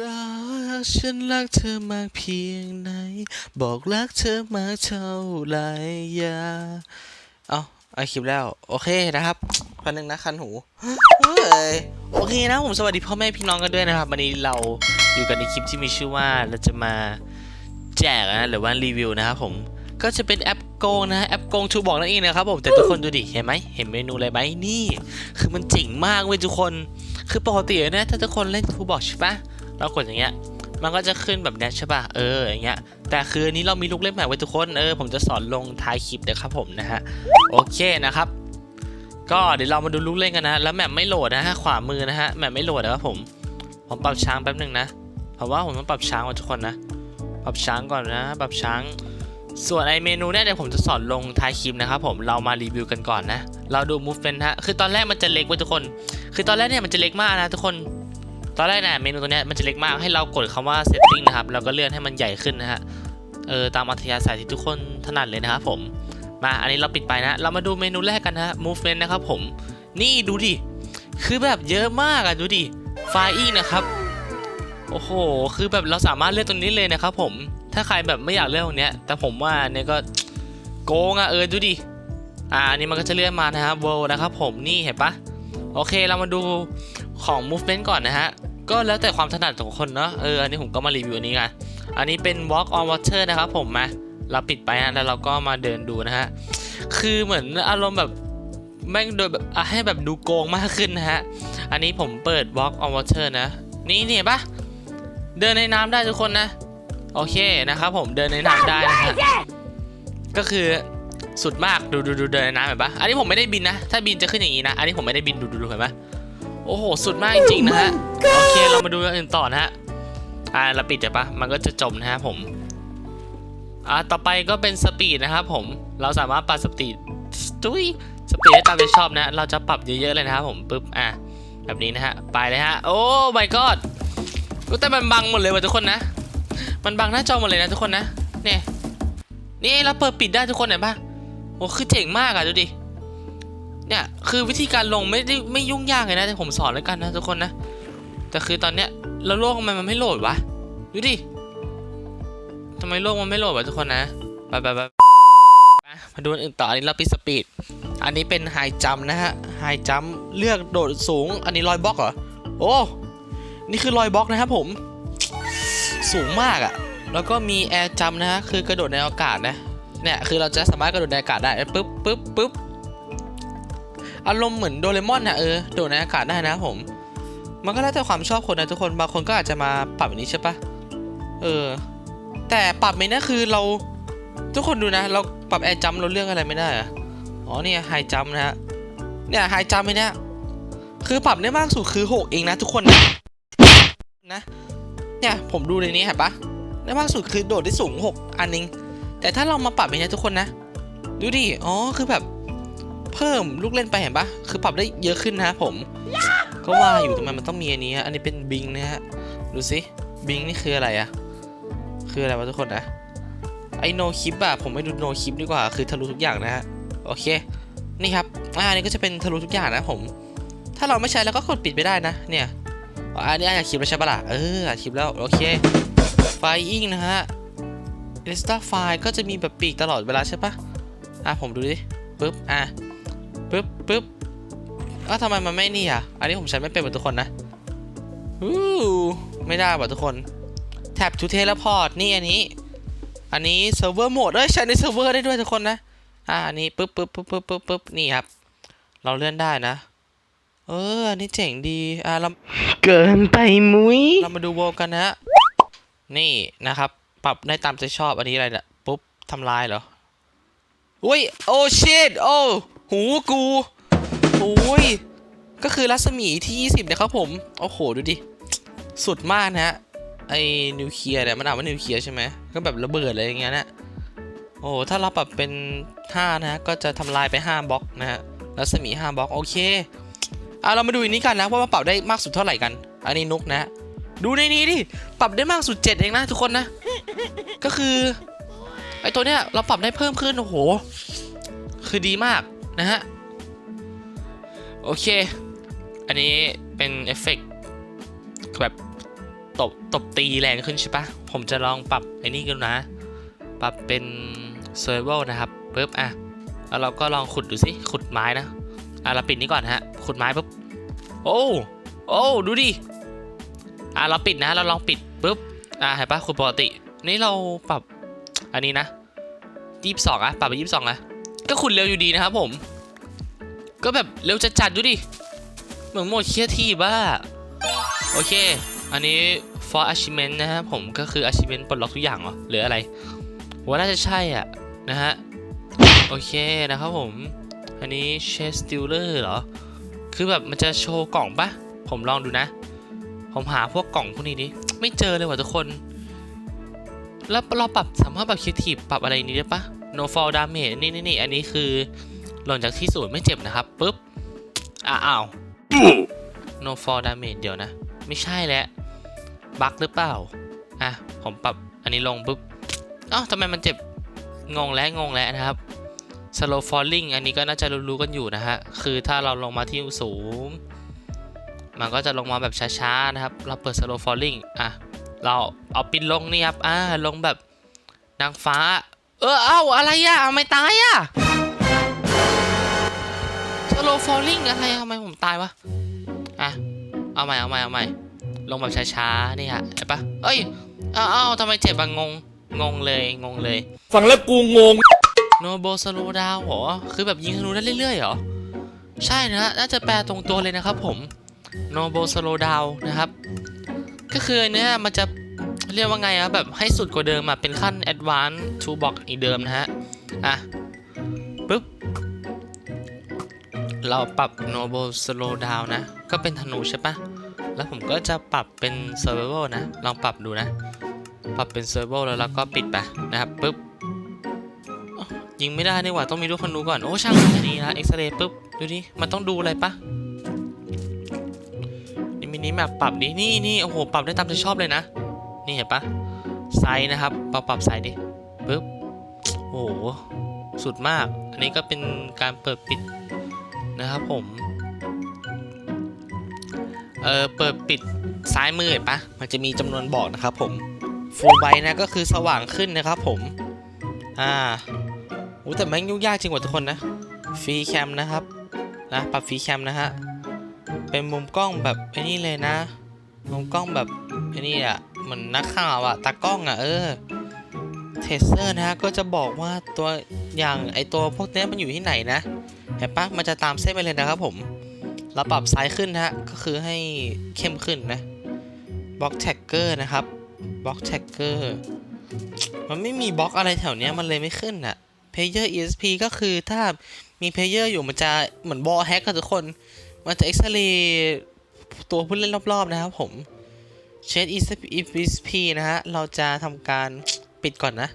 รักฉันรักเธอมากเพียงไหน บอกรักเธอมากเท่าไหรอย่าเอาเอาคลิปแล้ว โอเคนะครับพันหนึ่งนะคันหูเฮ้ยโอเคนะผมสวัสดีพ่อแม่พี่น้องกันด้วยนะครับวันนี้เราอยู่กันในคลิปที่มีชื่อว่าเราจะมาแจกนะหรือว่ารีวิวนะครับผมก็จะเป็นแอปโกงนะแอปโกงชูบอกนั่นเองนะครับผมแต่ทุกคนดูดิเห็นไหมเห็นเมนูอะไรไหมนี่ คือมันเจ๋งมากเว้ยทุกคน คือปกตินะถ้าทุกคนเล่นทูบอกใช่ปะ เรากดอย่างเงี้ย มันก็จะขึ้นแบบเนี้ยใช่ป่ะ เออ อย่างเงี้ย แต่คืออันนี้เรามีลูกเล่นใหม่ไว้ทุกคน เออ ผมจะสอนลงท้ายคลิปนะครับผมนะฮะ โอเคนะครับ ก็เดี๋ยวเรามาดูลูกเล่นกันนะ แล้วแมปไม่โหลดนะฮะ ขวามือนะฮะ แมปไม่โหลดนะครับผม ผมปรับช้างแป๊บหนึ่งนะ ผมว่าผมต้องปรับช้างไว้ทุกคนนะ ปรับช้างก่อนนะ ปรับช้างส่วนไอเมนูเนี่ยเดี๋ยวผมจะสอนลงท้ายคลิปนะครับผมเรามารีวิวกันก่อนนะ เราดู movement ฮะคือตอนแรกมันจะเล็กไว้ทุกคน คือตอนแรกเนี่ยมันจะเล็กมากนะทุกคน ตอนแรกเนี่ยเมนูตัวนี้มันจะเล็กมากให้เรากดคำว่า setting นะครับแล้วก็เลื่อนให้มันใหญ่ขึ้นนะฮะเออตามอัธยาศัยที่ทุกคนถนัดเลยนะครับผมมาอันนี้เราปิดไปนะ เรามาดูเมนูแรกกันนะฮะ movement นะครับผม นี่ดูดิ คือแบบเยอะมากอะดูดิ flying นะครับ โอ้โห คือแบบเราสามารถเลือกตรงนี้เลยนะครับผม ถ้าใครแบบไม่อยากเลือกตรงเนี้ยแต่ผมว่าเนี่ยก็โกงอะเออดูดิ อ่าอันนี้มันก็จะเลื่อนมานะฮะ world นะครับผม นี่เห็นปะโอเค เรามาดูของ movement ก่อนนะฮะ ก็แล้วแต่ความถนัดของคนเนาะเอออันนี้ผมก็มารีวิวอันนี้กันอันนี้เป็น walk on water นะครับผมมาเราปิดไปนะแล้วเราก็มาเดินดูนะฮะคือเหมือนอารมณ์แบบแม่งโดยแบบให้แบบดูโกงมากขึ้นนะฮะอันนี้ผมเปิด walk on water นะ นี่เนี่เห็นปะเดินในน้ำได้ทุกคนนะ โอเคนะครับผมเดินในน้ำได้นะฮะก็คือสุดมากดูดูดูเดินในน้ำเห็นปะอันนี้ผมไม่ได้บินนะ ถ้าบินจะขึ้นอย่างนี้นะ อันนี้ผมไม่ได้บินดูดูดูเห็นปะ โอ้โห สุดมากจริงๆนะฮะ โอเค เรามาดูอย่างอื่นต่อนะฮะ อ่าเราปิดใช่ปะมันก็จะจมนะฮะผม อ่า ต่อไปก็เป็นสปีดนะครับผม เราสามารถปรับสปีดตุยสปีดได้ตามใจชอบนะ เราจะปรับเยอะๆเลยนะครับผมปึ๊บ อะ แบบนี้นะฮะ ไปเลยฮะ โอ้ my god แต่มันบังหมดเลยว่ะทุกคนนะ มันบังหน้าจอหมดเลยนะทุกคนนะ เนี่ย นี่เราเปิดปิดได้ทุกคนเห็นปะโอ้ คือเจ๋งมากอะดูดิ เนี่ยคือวิธีการลงไม่ได้ไม่ยุ่งยากเลยนะแต่ผมสอนแล้วกันนะทุกคนนะ แต่คือตอนเนี้ยเราโลกทำไมมันไม่โหลดวะดูดิทำไมโลกมันไม่โหลดวะทุกคนนะไปไปไปมาดูอันอื่นต่ออันนี้เราปิดสปีดอันนี้เป็นไฮจัมนะฮะไฮจัมเลือกโดดสูง อันนี้ลอยบล็อกเหรอโอ้นี่คือลอยบล็อกนะครับผมสูงมากอะแล้วก็มีแอร์จัมนะฮะคือกระโดดในอากาศนะเนี่ยคือเราจะสามารถกระโดดในอากาศได้ปึ๊บปึ๊บปึ๊บ อารมณ์เหมือนโดเรมอนนะเออโดดในอากาศได้นะผม มันก็แล้วแต่ความชอบคนนะทุกคนบางคนก็อาจจะมาปรับแบบนี้ใช่ปะเออ แต่ปรับไม่นะคือเราทุกคนดูนะ เราปรับแอร์จัมเราเลือกอะไรไม่ได้อะอ๋อเนี่ยไฮจัมนะฮะเนี่ยไฮจัมไม่เนี่ยคือปรับได้มากสุดคือหกเองนะทุกคนนะนะเนี่ยผมดูในนี้เห็นปะได้มากสุดคือโดดได้สูงหกอันนึงแต่ถ้าเรามาปรับอย่างนี้ยทุกคนนะ ดูดิ อ๋อ คือแบบ เพิ่มลูกเล่นไปเห็นปะคือปรับได้เยอะขึ้นนะผม ก็ว่าอยู่ทำไมมันต้องมีอันนี้อันนี้เป็นบิงนะฮะดูสิบิงนี่คืออะไรอะคืออะไรวะทุกคนนะไอโนคลิปอะผมไม่ดูโนคลิปดีกว่าคือทะลุทุกอย่างนะฮะโอเคนี่ครับอ่าอันนี้ก็จะเป็นทะลุทุกอย่างนะผม ถ้าเราไม่ใช้แล้วก็กดปิดไปได้นะ เนี่ยอันนี้อัดคลิปแล้วใช่ปะล่ะเอออัดคลิปแล้วโอเคไฟอิงนะฮะเอสตาไฟก็จะมีแบบปีกตลอดเวลาใช่ปะอะผมดูดิปึ๊บอะ ปึ๊บปึ๊บเอ้าทำไมมันไม่นี่อะ อันนี้ผมใช้ไม่เป็นเหมือนทุกคนนะอู้ไม่ได้ว่ะทุกคน แท็บทูเทเลพอร์ตนี่อันนี้ อันนี้เซิร์ฟเวอร์โหมดเอ้ยใช้ในเซิร์ฟเวอร์ได้ด้วยทุกคนนะ อะอันนี้ปึ๊บปึ๊บปึ๊บปึ๊บปึ๊บปึ๊บนี่ครับ เราเลื่อนได้นะ เออ อันนี้เจ๋งดี อะเราเกินไปมุ้ย เรามาดูโวลกันนะฮะนี่นะครับ ปรับได้ตามใจชอบ อันนี้อะไรเนี่ย ปุ๊บทำลายเหรอ อุ้ยโอ้ชิตโอ้หูกูโอ้ยก็คือรัศมีที่ 20 นะครับผม โอ้โห ดูดิ สุดมากนะฮะ ไอ้นิวเคลียร์เนี่ยมันอ่านว่านิวเคลียร์ใช่ไหม ก็แบบระเบิดอะไรอย่างเงี้ยนะโอ้โหถ้าเราปรับเป็น 5 นะฮะ ก็จะทำลายไป 5บล็อกนะฮะ รัศมี 5บล็อก โอเคอะเรามาดูอันนี้กันนะ ว่ามันปรับได้มากสุดเท่าไหร่กัน อันนี้นุกนะฮะดูในนี้ดิ ปรับได้มากสุด 7 เองนะทุกคนนะ ก็คือ ไอตัวเนี้ยเราปรับได้เพิ่มขึ้นโอ้โห คือดีมากนะฮะ โอเค อันนี้เป็นเอฟเฟกต์แบบตบตบตีแรงขึ้นใช่ปะผมจะลองปรับไอ้นี่กันนะ ปรับเป็น survival นะครับปุ๊บอะแล้วเราก็ลองขุดดูสิขุดไม้นะอะเราปิดนี้ก่อนฮะ ขุดไม้ปุ๊บ โอ้ โอ้ ดูดิ อะเราปิดนะ เราลองปิดปุ๊บ อะเห็นปะขุดปกติ นี่เราปรับ อันนี้นะยี่สิบสองอะปรับไปยี่สิบสองอะก็ขุดเร็วอยู่ดีนะครับผม ก็แบบเร็วจัดๆดูดิ เหมือนโหมดเครียดที่บ้า โอเค อันนี้ for achievement นะครับผมก็คือ achievement ปลดล็อกทุกอย่างเหรอหรืออะไรว่าน่าจะใช่อะ นะฮะ โอเคนะครับผม อันนี้ chest stealer เหรอ คือแบบมันจะโชว์กล่องปะผมลองดูนะ ผมหาพวกกล่องพวกนี้ดิไม่เจอเลยว่ะทุกคน แล้วเราปรับสามารถปรับคิดทีปรับอะไรนี้ได้ปะ no fall damage นี่นี่นี่อันนี้คือ หล่นจากที่สูงไม่เจ็บนะครับปุ๊บอ้าว no fall damage เดี๋ยวนะ ไม่ใช่แล้วบั๊กหรือเปล่า อะ ผมปรับอันนี้ลงปุ๊บอ้าทำไมมันเจ็บ งงแล้วงงแล้วนะครับ slow falling อันนี้ก็น่าจะรู้ๆกันอยู่นะฮะ คือถ้าเราลงมาที่สูง มันก็จะลงมาแบบช้าๆนะครับ เราเปิด slow falling อะ เราเอาปินลงนี่ครับ อ่า ลงแบบนางฟ้า เออ เอ้า อะไรอะเอาไม่ตายอะ slow falling อะไรอะทำไมผมตายวะ อะ เอาใหม่ เอาใหม่ เอาใหม่ ลงแบบช้าๆ นี่ฮะเห็นปะเอ้ย เอ้าเอ้าทำไมเจ็บอะงง งงเลย งงเลย ฟังแล้วกูงง โนโบสโลดาวเหรอ คือแบบยิงธนูได้เรื่อยๆเหรอ ใช่นะฮะน่าจะแปลตรงตัวเลยนะครับผม โนโบสโลดาวนะครับ ก็คือเนี้ยมันจะเรียกว่าไงอะแบบให้สุดกว่าเดิมอะเป็นขั้น Advanced to Box อีกเดิมนะฮะ อะปึ๊บ เราปรับ Noble Slow Down นะ ก็เป็นธนูใช่ปะแล้วผมก็จะปรับเป็น Survival นะ ลองปรับดูนะ ปรับเป็น Survival แล้วเราก็ปิดไปนะครับปึ๊บยิงไม่ได้นี่หว่าต้องมีลูกธนูก่อน โอ้ช่างดีนะเอ็กซเรย์ปุ๊บ ดูดิ มันต้องดูอะไรปะ นี่แมปปรับดินี่นี่โอ้โหปรับได้ตามใจชอบเลยนะ นี่เห็นปะไซส์นะครับปรับปรับไซส์ดิปุ๊บโอ้โหสุดมาก อันนี้ก็เป็นการเปิดปิดนะครับผมเออเปิดปิดซ้ายมือเห็นปะมันจะมีจำนวนบอกนะครับผมฟูลไบนะก็คือสว่างขึ้นนะครับผมอ่าโอ้แต่แม่งยุ่งยากจริงกว่าทุกคนนะฟรีแคมนะครับนะปรับฟรีแคมนะฮะ เป็นมุมกล้องแบบไอ้นี่เลยนะ มุมกล้องแบบไอ้นี่อะเหมือนนักข่าวอะตากล้องอะเออเทเซอร์นะฮะก็จะบอกว่าตัวอย่างไอตัวพวกนี้มันอยู่ที่ไหนนะเห็นปะมันจะตามเส้นไปเลยนะครับผมเราปรับซ้ายขึ้นนะฮะก็คือให้เข้มขึ้นนะบล็อกแท็กเกอร์นะครับบล็อกแท็กเกอร์มันไม่มีบล็อกอะไรแถวเนี้ยมันเลยไม่ขึ้นอะ Player ESP ก็คือถ้ามี Player อยู่มันจะเหมือนบอแฮกกับทุกคน มันจะเอ็กซเรย์ตัวผู้เล่นรอบ ๆ นะครับผม Shade ESP นะฮะ เราจะทำการปิดก่อนนะ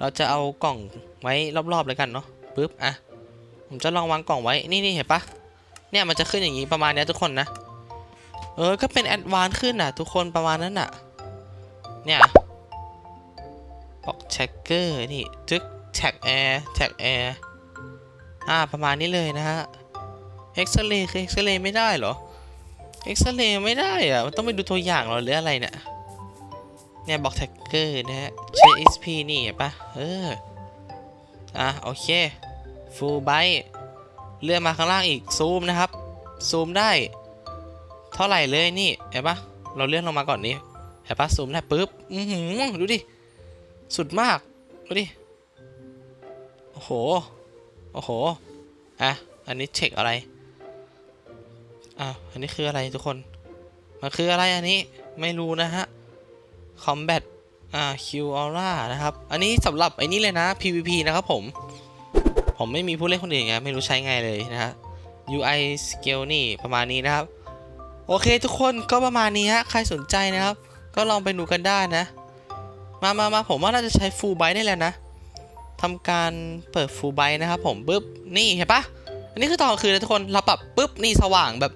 เราจะเอากล่องไว้รอบๆเลยกันเนาะปึ๊บอะ ผมจะลองวางกล่องไว้ นี่นี่เห็นปะเนี่ยมันจะขึ้นอย่างนี้ประมาณนี้ทุกคนนะ เออ ก็เป็นแอดวานขึ้นอะ ทุกคนประมาณนั้นอะ เนี่ยบอกแช็กเกอร์นี่จึ๊กแท็กแอร์แท็กแอร์อ่าประมาณนี้เลยนะฮะ เอ็กซเรย์คือเอ็กซเรย์ไม่ได้เหรอเอ็กซเรย์ไม่ได้อะมันต้องไปดูตัวอย่างเหรอหรืออะไรเนี่ยเนี่ยบอกแท็กเกอร์นะฮะ JSP นี่เห็นปะเอออะโอเค full byte เลื่อนมาข้างล่างอีกซูมนะครับซูมได้ เท่าไหร่เลยนี่เห็นปะเราเลื่อนลงมาก่อนนี่เห็นปะซูมได้ปุ๊บอือหือดูดิสุดมากดูดิโอ้โหโอ้โหอะอันนี้เช็คอะไร อะอันนี้คืออะไรทุกคน มันคืออะไรอันนี้ไม่รู้นะฮะ combat อ่า Q aura นะครับ อันนี้สำหรับไอ้นี่เลยนะ PVP นะครับผม ผมไม่มีผู้เล่นคนอื่นไงไม่รู้ใช้ไงเลยนะฮะ UI scale นี่ประมาณนี้นะครับ โอเคทุกคนก็ประมาณนี้ฮะ ใครสนใจนะครับ ก็ลองไปดูกันได้นะ มามามาผมว่าน่าจะใช้ full byte ได้แล้วนะทำการเปิด full byte นะครับผมปุ๊บนี่เห็นปะอันนี้คือตอนคืนนะทุกคนเราปรับปุ๊บนี่สว่างแบบ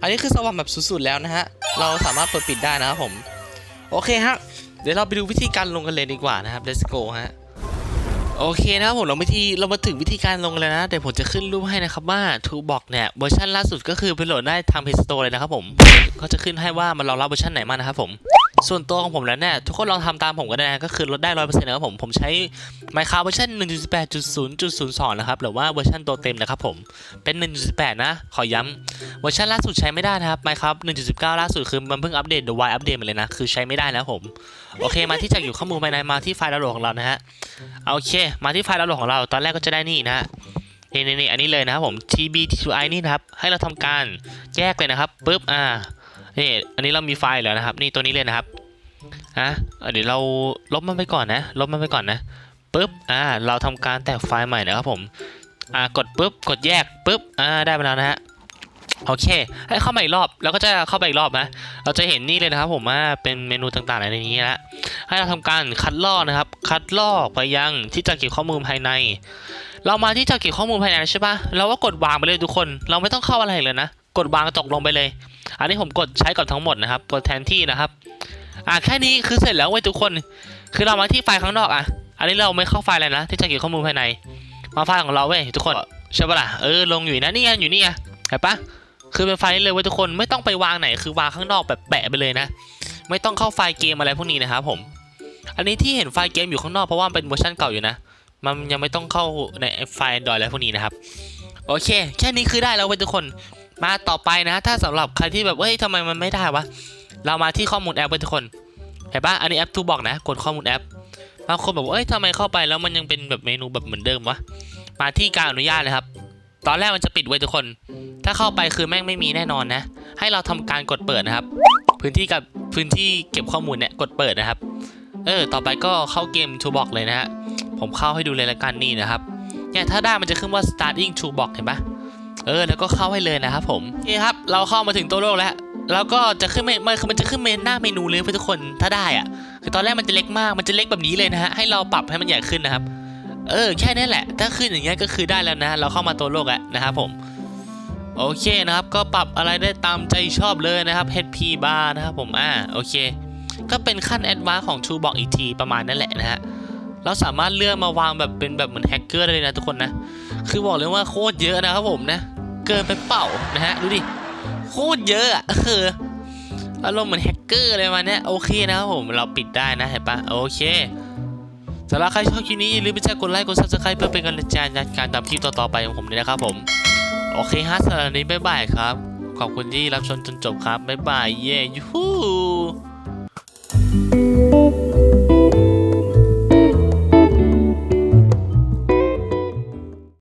อันนี้คือสว่างแบบสุดๆแล้วนะฮะ เราสามารถเปิดปิดได้นะครับผม โอเคฮะ เดี๋ยวเราไปดูวิธีการลงกันเลยดีกว่านะครับ let's go ฮะ โอเคนะครับผมเราวิธีเรามาถึงวิธีการลงแล้วนะเดี๋ยวผมจะขึ้นรูปให้นะครับว่า Toolbox เนี่ยเวอร์ชันล่าสุดก็คือไปโหลดได้ทาง Play Store เลยนะครับผมเขาจะขึ้นให้ว่ามันรองรับเวอร์ชันไหนมานะครับผม ส่วนตัวของผมแล้วเนี่ยทุกคนลองทำตามผมก็ได้นะก็คือลดได้ร้อยเปอร์เซ็นต์นะครับผมผมใช้ Minecraft เวอร์ชัน1.8.0.02 นะครับหรือว่าเวอร์ชันตัวเต็มนะครับผมเป็น1.8 นะ ขอย้ำเวอร์ชันล่าสุดใช้ไม่ได้นะครับ Minecraft 1.19 ล่าสุดคือมันเพิ่งอัปเดต The Y อัปเดตมาเลยนะ คือใช้ไม่ได้นะครับผม โอเคมาที่จากอยู่ข้อมูลภายในมาที่ไฟล์ดาวน์โหลดของเรานะฮะโอเค มาที่ไฟล์ดาวน์โหลดของเราตอนแรกก็จะได้นี่นะฮะนี่นี่นี่อันนี้เลยนะครับผม tb2i นี่นะครับให้เราทำการแยกเลยนะครับปุ๊บอ่า นี่อันนี้เรามีไฟล์แล้วนะครับ นี่ตัวนี้เลยนะครับอะเดี๋ยวเราลบมันไปก่อนนะ ลบมันไปก่อนนะปุ๊บอ่าเราทำการแตกไฟล์ใหม่นะครับผมอ่ากดปุ๊บกดแยกปุ๊บอ่าได้มาแล้วนะฮะโอเค ให้เข้ามาอีกรอบแล้วก็จะเข้าไปอีกรอบนะเราจะเห็นนี่เลยนะครับผมว่าเป็นเมนูต่างๆในนี้นะให้เราทำการคัดลอกนะครับ คัดลอกไปยังที่จะเก็บข้อมูลภายใน เรามาที่จะเก็บข้อมูลภายในใช่ปะเราก็กดวางไปเลยทุกคน เราไม่ต้องเข้าอะไรเลยนะ กดวางตกลงไปเลย อันนี้ผมกดใช้ก่อนทั้งหมดนะครับ กดแทนที่นะครับ อ่าแค่นี้คือเสร็จแล้วเว้ยทุกคน คือเรามาที่ไฟล์ข้างนอกอะ อันนี้เราไม่เข้าไฟล์เลยนะ ที่จะเก็บข้อมูลภายใน มาไฟล์ของเราเว้ยทุกคนใช่ปะล่ะ เออลงอยู่นะนี่ไงอยู่นี่ไงเห็นปะคือเป็นไฟล์นี้เลยเว้ยทุกคนไม่ต้องไปวางไหนคือวางข้างนอกแบบแปะไปเลยนะ ไม่ต้องเข้าไฟล์เกมอะไรพวกนี้นะครับผม อันนี้ที่เห็นไฟล์เกมอยู่ข้างนอกเพราะว่าเป็นเวอร์ชันเก่าอยู่นะ มันยังไม่ต้องเข้าในไฟล์ Android อะไรพวกนี้นะครับโอเค แค่นี้คือได้แล้วเว้ยทุกคน มาต่อไปนะ ถ้าสำหรับใครที่แบบเฮ้ยทำไมมันไม่ได้วะ เรามาที่ข้อมูลแอปเว้ทุกคน เห็นปะอันนี้แอปทูบอกนะ กดข้อมูลแอปบางคนบอกว่าเอ้ยทำไมเข้าไปแล้วมันยังเป็นแบบเมนูแบบเหมือนเดิมวะ มาที่การอนุญาตเลยครับ ตอนแรกมันจะปิดไว้ทุกคน ถ้าเข้าไปคือแม่งไม่มีแน่นอนนะ ให้เราทำการกดเปิดนะครับ พื้นที่กับพื้นที่เก็บข้อมูลเนี่ยกดเปิดนะครับ เออ ต่อไปก็เข้าเกม Toolbox เลยนะฮะ ผมเข้าให้ดูเลยละกันนี่นะครับ เนี่ยถ้าได้มันจะขึ้นว่า starting Toolbox เห็นปะ เออแล้วก็เข้าให้เลยนะครับผมโอเคครับเราเข้ามาถึงตัวโลกแล้วแล้วก็จะขึ้นเมนมันจะขึ้นเมนหน้าเมนูเลยเพื่อนทุกคนถ้าได้อะคือตอนแรกมันจะเล็กมากมันจะเล็กแบบนี้เลยนะฮะให้เราปรับให้มันใหญ่ขึ้นนะครับ เออแค่นี้แหละ ถ้าขึ้นอย่างเงี้ยก็คือได้แล้วนะ เราเข้ามาตัวโลกแล้วนะครับผมโอเคนะครับก็ปรับอะไรได้ตามใจชอบเลยนะครับ HP bar นะครับผมอ่าโอเค ก็เป็นขั้นแอดวานซ์ของ Toolbox อีกทีประมาณนั่นแหละนะฮะเราสามารถเลือกมาวางแบบเป็นแบบเหมือนแฮกเกอร์ได้เลยนะทุกคนนะ คือบอกเลยว่าโคตรเยอะนะครับผมนะ เกินไปเปล่านะฮะดูดิโคตรเยอะอะเอออารมณ์เหมือนแฮกเกอร์อะไรมาเนี้ยโอเคนะครับผมเราปิดได้นะเห็นปะโอเคสำหรับใครชอบคลิปนี้อย่าลืมไปแชร์กดไลค์กด subscribe เพื่อเป็นกำลังใจในการทำคลิปต่อๆไปของผมด้วยนะครับผมโอเคฮะสำหรับวันนี้บ๊ายบายครับ ขอบคุณที่รับชมจนจบครับบ๊ายบายเย้ยูฮู